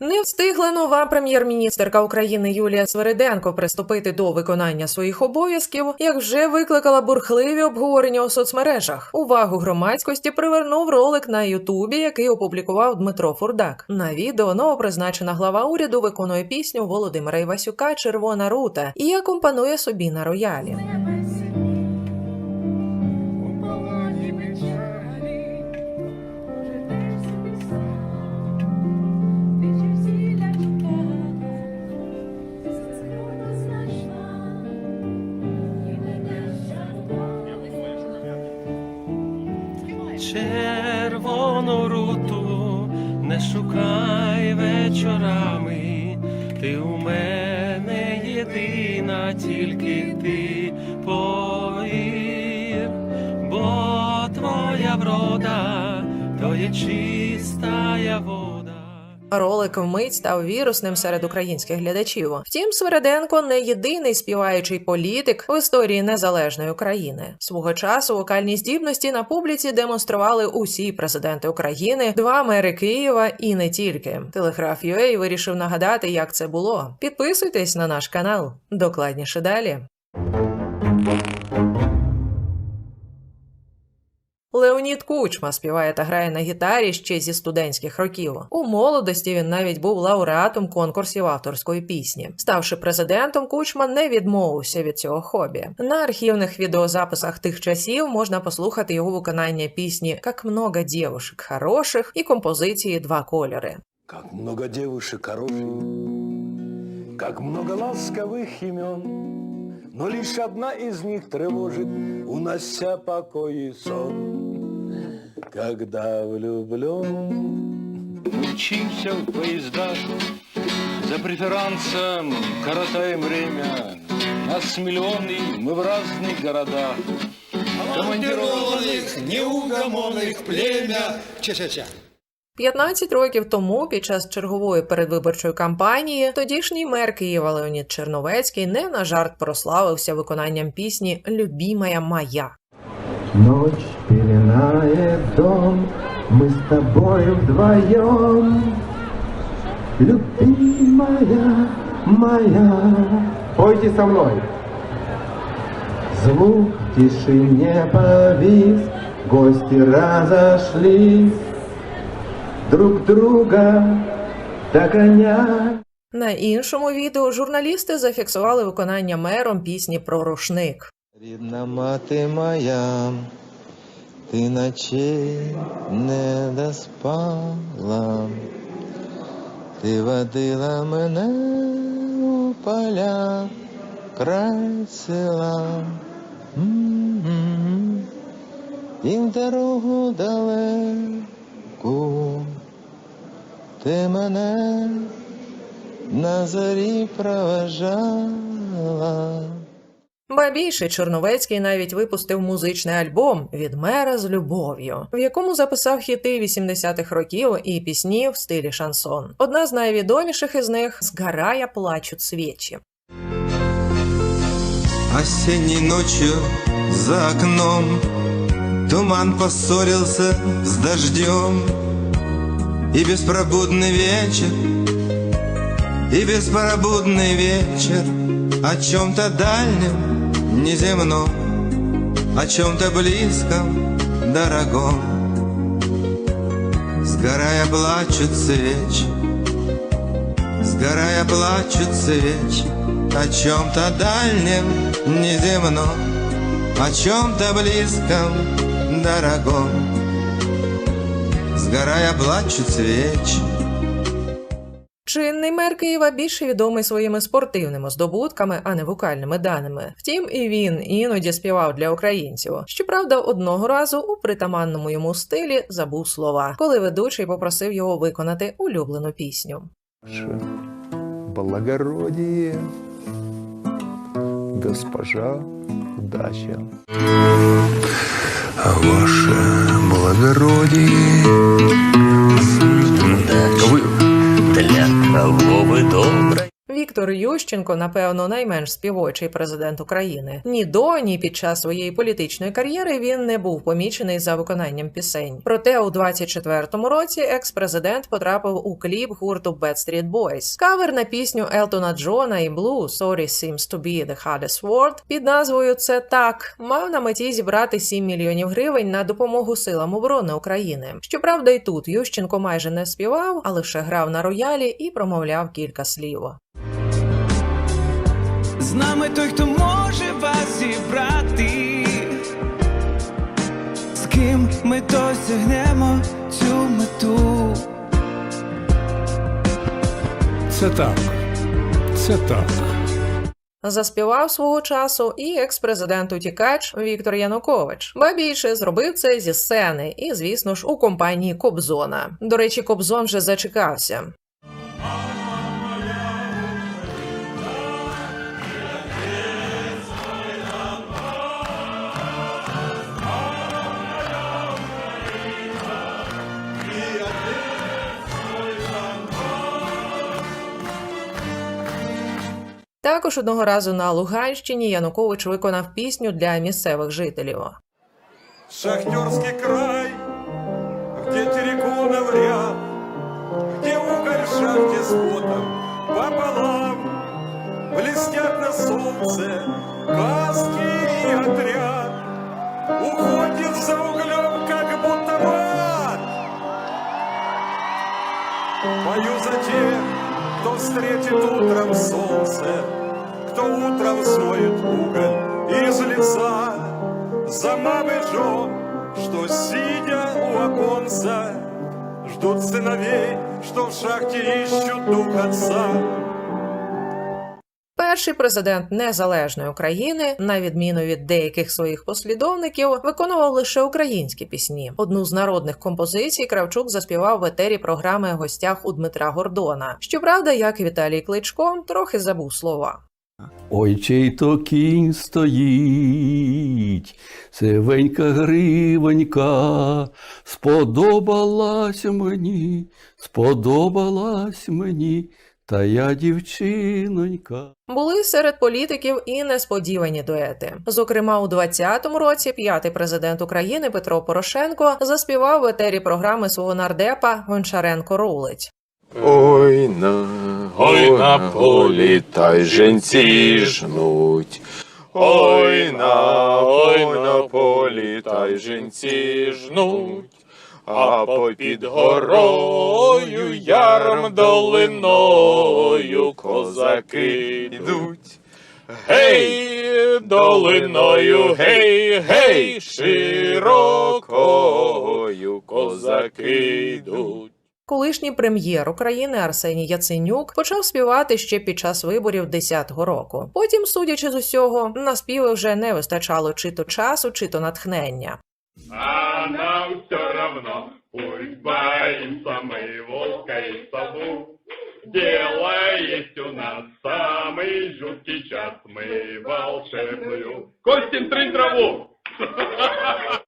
Не встигла нова прем'єр-міністерка України Юлія Свериденко приступити до виконання своїх обов'язків, як вже викликала бурхливі обговорення у соцмережах. Увагу громадськості привернув ролик на Ютубі, який опублікував Дмитро Фурдак. На відео новопризначена глава уряду виконує пісню Володимира Івасюка Червона рута і акомпанує собі на роялі. Ролик вмить став вірусним серед українських глядачів. Втім, Свереденко не єдиний співаючий політик в історії незалежної України. Свого часу вокальні здібності на публіці демонстрували усі президенти України, два мери Києва і не тільки. Телеграф UA вирішив нагадати, як це було. Підписуйтесь на наш канал. Докладніше далі. Леонід Кучма співає та грає на гітарі ще зі студентських років. У молодості він навіть був лауреатом конкурсів авторської пісні. Ставши президентом, Кучма не відмовився від цього хобі. На архівних відеозаписах тих часів можна послухати його виконання пісні «Как много девушек хороших» і композиції Два кольори. Как много девушек хороших, как много ласковых имен, но лишь одна из них тревожит, унося покой и сон. Когда влюблен, Учимся в поездах, за преферансом коротаем время. Нас миллионы, мы в разных городах. Командированных, неугомонных племя. Ча-ча-ча. 15 років тому, під час чергової передвиборчої кампанії, тодішній мер Києва Леонід Черновецький не на жарт прославився виконанням пісні Любімая моя. Ночь пеленает дом, мы с тобой вдвоем. Любимая моя, пойте со мной. Звук тишине повис, гости разошлись. Друг друга догонять. На іншому відео журналісти зафіксували виконання мером пісні про рушник. Рідна мати моя, ти ночей не доспала, ти водила мене у поля, край села, і в дорогу далеку, ти мене на зорі проважала. Ба більше Чорновецький навіть випустив музичний альбом від мера з любов'ю, в якому записав хіти 80-х років і пісні в стилі шансон. Одна з найвідоміших із них Згорая плачуть свічі. Осенней ночью за окном Туман поссорился с дождем И беспробудный вечер И беспробудный вечер. О чем-то дальнем, неземном О чем-то близком, дорогом. Сгорая плачут свечи Сгорая плачут свечи. О чем-то дальнем, неземном О чем-то близком, дорогом Сгорая плачут свечи Чинний мер Києва більше відомий своїми спортивними здобутками, а не вокальними даними. Втім, і він іноді співав для українців. Щоправда, одного разу у притаманному йому стилі забув слова, коли ведучий попросив його виконати улюблену пісню. Ваше благородие, госпожа удача ваше благородие. Вы для кого вы добрый? Віктор Ющенко, напевно, найменш співочий президент України. Ні до, ні під час своєї політичної кар'єри він не був помічений за виконанням пісень. Проте у 24-му році екс-президент потрапив у кліп гурту Backstreet Boys. Кавер на пісню Елтона Джона і Blue «Sorry seems to be the hardest word» під назвою Це так мав на меті зібрати 7 мільйонів гривень на допомогу силам оборони України. Щоправда, і тут Ющенко майже не співав, а лише грав на роялі і промовляв кілька слів. Нами той, хто може вас зібрати, з ким ми досягнемо цю мету. Це так. Це так. Заспівав свого часу і екс-президент утікач Віктор Янукович. Ба більше зробив це зі сцени, і, звісно ж, у компанії Кобзона. До речі, Кобзон вже зачекався. Також одного разу на Луганщині Янукович виконав пісню для місцевих жителів. Шахтерский край, где терриконов ряд, Где уголь в шахте с потом пополам, Блестят на солнце каски и отряд, Уходит за углем, как будто ад. Пою за тех, кто встретит утром солнце, Кто утром смоет уголь из лица, За мамы жен, что сидя у оконца, Ждут сыновей, что в шахте ищут дух отца. Перший президент незалежної України, на відміну від деяких своїх послідовників, виконував лише українські пісні. Одну з народних композицій Кравчук заспівав в етері програми гостях у Дмитра Гордона. Щоправда, як і Віталій Кличко, трохи забув слова. Ой, чий то кінь стоїть, сивенька гривонька, сподобалась мені, сподобалась мені, та я дівчинонька. Були серед політиків і несподівані дуети. Зокрема, у 20-му році п'ятий президент України Петро Порошенко заспівав в етері програми свого нардепа Гончаренко рулить. Ой на, ой на полі, та й женці жнуть. Ой на, ой на полі, та й женці жнуть. А попід горою, яром долиною козаки йдуть. Гей, долиною, гей, гей, широкою козаки йдуть. Колишній прем'єр України Арсеній Яценюк почав співати ще під час виборів 10-го року. Потім, судячи з усього, на співи вже не вистачало чи то часу, чи то натхнення. А нам все равно, пусть боится моего сову. Дело есть у нас самый жуткий час, мы волшебную Костин трынь траву.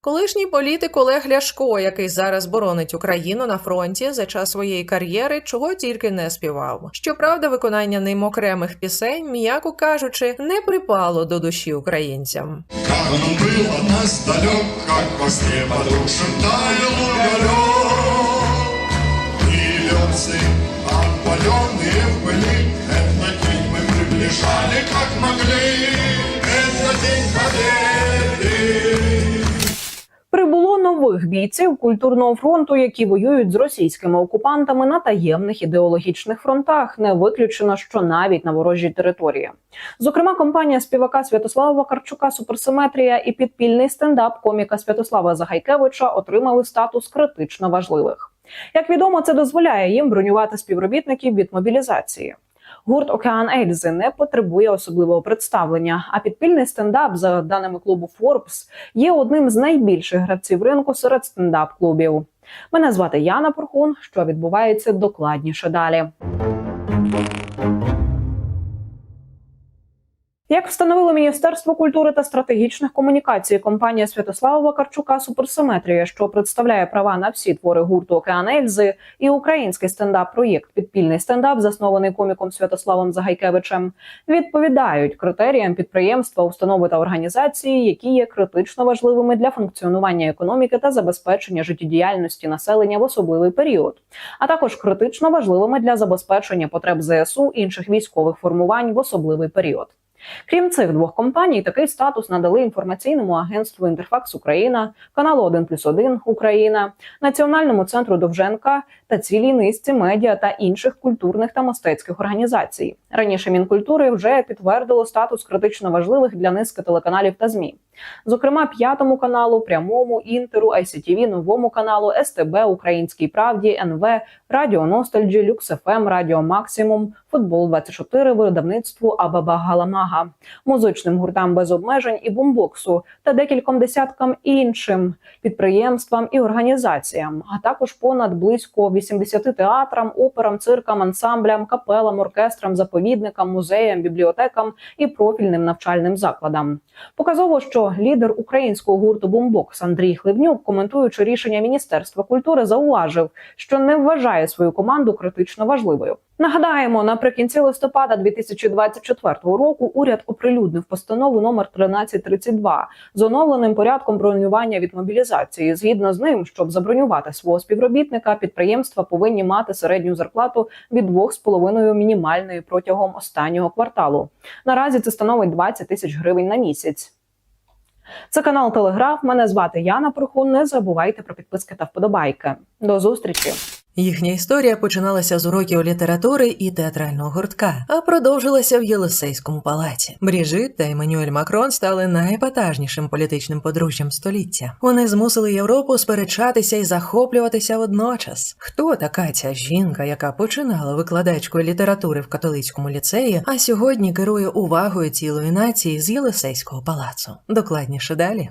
Колишній політик Олег Ляшко, який зараз боронить Україну на фронті за час своєї кар'єри, чого тільки не співав. Щоправда, виконання ним окремих пісень, м'яко кажучи, не припало до душі українцям. Как он был от нас далек, как в костре подушен таял уголек. Прилетцы, опаленные бійців культурного фронту, які воюють з російськими окупантами на таємних ідеологічних фронтах. Не виключено, що навіть на ворожій території. Зокрема, компанія співака Святослава Вакарчука Суперсиметрія і підпільний стендап коміка Святослава Загайкевича отримали статус критично важливих. Як відомо, це дозволяє їм бронювати співробітників від мобілізації. Гурт Океан Ельзи не потребує особливого представлення. А підпільний стендап, за даними клубу Forbes, є одним з найбільших гравців ринку серед стендап-клубів. Мене звати Яна Порхун. Що відбувається докладніше далі. Як встановило Міністерство культури та стратегічних комунікацій, компанія Святослава Вакарчука Суперсиметрія, що представляє права на всі твори гурту Океан Ельзи, і український стендап-проєкт Підпільний стендап, заснований коміком Святославом Загайкевичем, відповідають критеріям підприємства, установи та організації, які є критично важливими для функціонування економіки та забезпечення життєдіяльності населення в особливий період, а також критично важливими для забезпечення потреб ЗСУ інших військових формувань в особливий період. Крім цих двох компаній, такий статус надали інформаційному агентству Інтерфакс Україна, каналу 1 плюс 1 Україна, Національному центру Довженка та цілій низці медіа та інших культурних та мистецьких організацій. Раніше Мінкультури вже підтвердило статус критично важливих для низки телеканалів та ЗМІ. Зокрема, п'ятому каналу, прямому, інтеру, ICTV, новому каналу, СТБ, Українській правді, НВ, Радіо Ностальджі, Люкс ФМ, Радіо Максимум, Футбол 24 видавництву Абаба Галамага, музичним гуртам без обмежень і бумбоксу та декільком десяткам іншим підприємствам і організаціям, а також понад близько 80 театрам, операм, циркам, ансамблям, капелам, оркестрам, заповідникам, музеям, бібліотекам і профільним навчальним закладам. Показово, що лідер українського гурту Бумбокс Андрій Хливнюк, коментуючи рішення Міністерства культури, зауважив, що не вважає свою команду критично важливою. Нагадаємо, наприкінці листопада 2024 року уряд оприлюднив постанову номер 1332 з оновленим порядком бронювання від мобілізації. Згідно з ним, щоб забронювати свого співробітника, підприємства повинні мати середню зарплату від 2,5 мінімальної протягом останнього кварталу. Наразі це становить 20 тисяч гривень на місяць. Це канал Телеграф. Мене звати Яна Прохун. Не забувайте про підписки та вподобайки. До зустрічі. Їхня історія починалася з уроків літератури і театрального гуртка, а продовжилася в Єлисейському палаці. Бріжит та Еммануель Макрон стали найепатажнішим політичним подружжям століття. Вони змусили Європу сперечатися і захоплюватися водночас. Хто така ця жінка, яка починала викладачкою літератури в католицькому ліцеї, а сьогодні керує увагою цілої нації з Єлисейського палацу? Докладніше далі.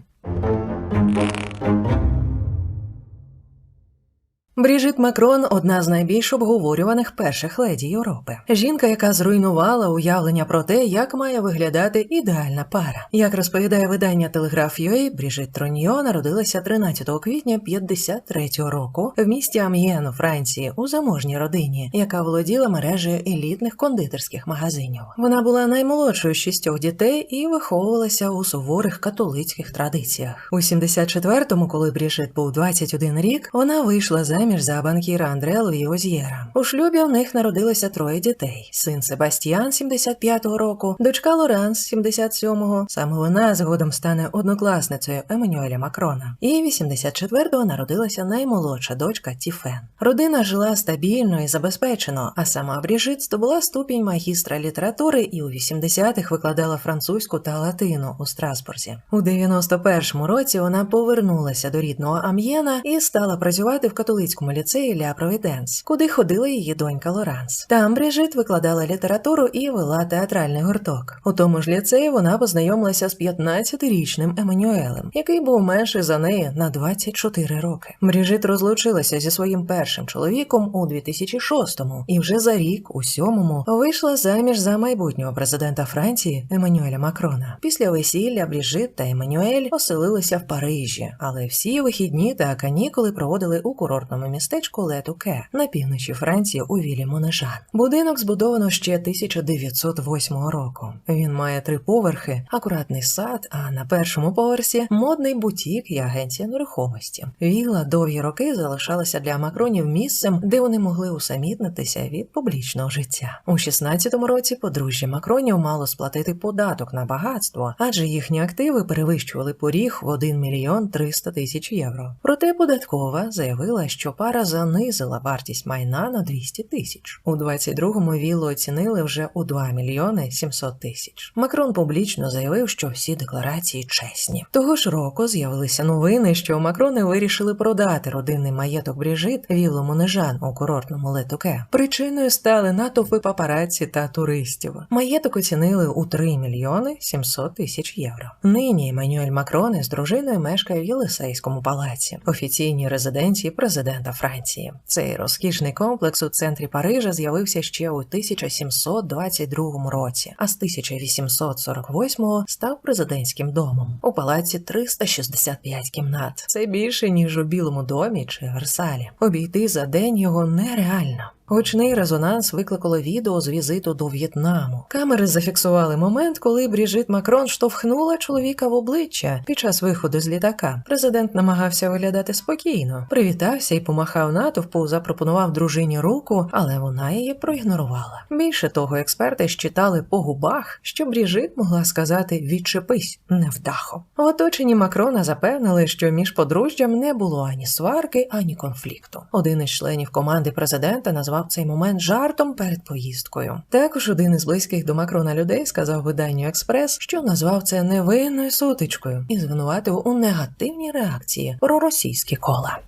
Бріжит Макрон одна з найбільш обговорюваних перших леді Європи. Жінка, яка зруйнувала уявлення про те, як має виглядати ідеальна пара. Як розповідає видання Телеграф UA, Бріжит Троньо народилася 13 квітня 53-го року в місті Амьєн у Франції у заможній родині, яка володіла мережею елітних кондитерських магазинів. Вона була наймолодшою з шістьох дітей і виховувалася у суворих католицьких традиціях. У 74-му, коли Бріжит був 21 рік, вона вийшла заміж за банкіра Луї Озьєра. У шлюбі у них народилося троє дітей: син Себастьян 75-го року, дочка Лоранс 77-го. Саме вона згодом стане однокласницею Еммануеля Макрона. І 84-го народилася наймолодша дочка Тіфен. Родина жила стабільно і забезпечено, а сама Бріжит здобула ступінь магістра літератури і у 80-х викладала французьку та латину у Страсбурзі. У 91-му році вона повернулася до рідного Амьєна і стала працювати в католицькому ліцеї Ля Провіденс, куди ходила її донька Лоранс. Там Бріжит викладала літературу і вела театральний гурток. У тому ж ліцеї вона познайомилася з 15-річним Еммануелем, який був менший за неї на 24 роки. Бріжит розлучилася зі своїм першим чоловіком у 2006-му і вже за рік, у сьомому, вийшла заміж за майбутнього президента Франції Еммануеля Макрона. Після весілля Бріжит та Еммануель оселилися в Парижі, але всі вихідні та канікули проводили у курортному містечку Летуке на півночі Франції у Вілі Монежан. Будинок збудовано ще 1908 року. Він має три поверхи, акуратний сад, а на першому поверсі модний бутік і агенція нерухомості. Віла довгі роки залишалася для Макронів місцем, де вони могли усамітнитися від публічного життя. У 16-му році подружжя Макронів мало сплатити податок на багатство, адже їхні активи перевищували поріг в 1 мільйон 300 тисяч євро. Проте податкова заявила, що пара занизила вартість майна на 200 тисяч. У 22-му віллу оцінили вже у 2 мільйони 700 тисяч. Макрон публічно заявив, що всі декларації чесні. Того ж року з'явилися новини, що Макрони вирішили продати родинний маєток Бріжит віллу Монежан у курортному Летуке. Причиною стали натовпи папараці та туристів. Маєток оцінили у 3 мільйони 700 тисяч євро. Нині Еммануель Макрон із дружиною мешкає в Єлисейському палаці, офіційній резиденції президента президента Франції. Цей розкішний комплекс у центрі Парижа з'явився ще у 1722 році, а з 1848 став президентським домом. У палаці 365 кімнат. Це більше ніж у Білому домі чи Версалі. Обійти за день його нереально. Гучний резонанс викликало відео з візиту до В'єтнаму. Камери зафіксували момент, коли Бріжит Макрон штовхнула чоловіка в обличчя під час виходу з літака. Президент намагався виглядати спокійно, привітався і помахав натовпу, запропонував дружині руку, але вона її проігнорувала. Більше того, експерти щитали по губах, що Бріжит могла сказати відчепись невдахо. В оточенні Макрона запевнили, що між подружжям не було ані сварки, ані конфлікту. Один із членів команди президента назвав цей момент жартом перед поїздкою. Також один із близьких до Макрона людей сказав виданню Експрес, що назвав це невинною сутичкою і звинуватив у негативній реакції про проросійські кола.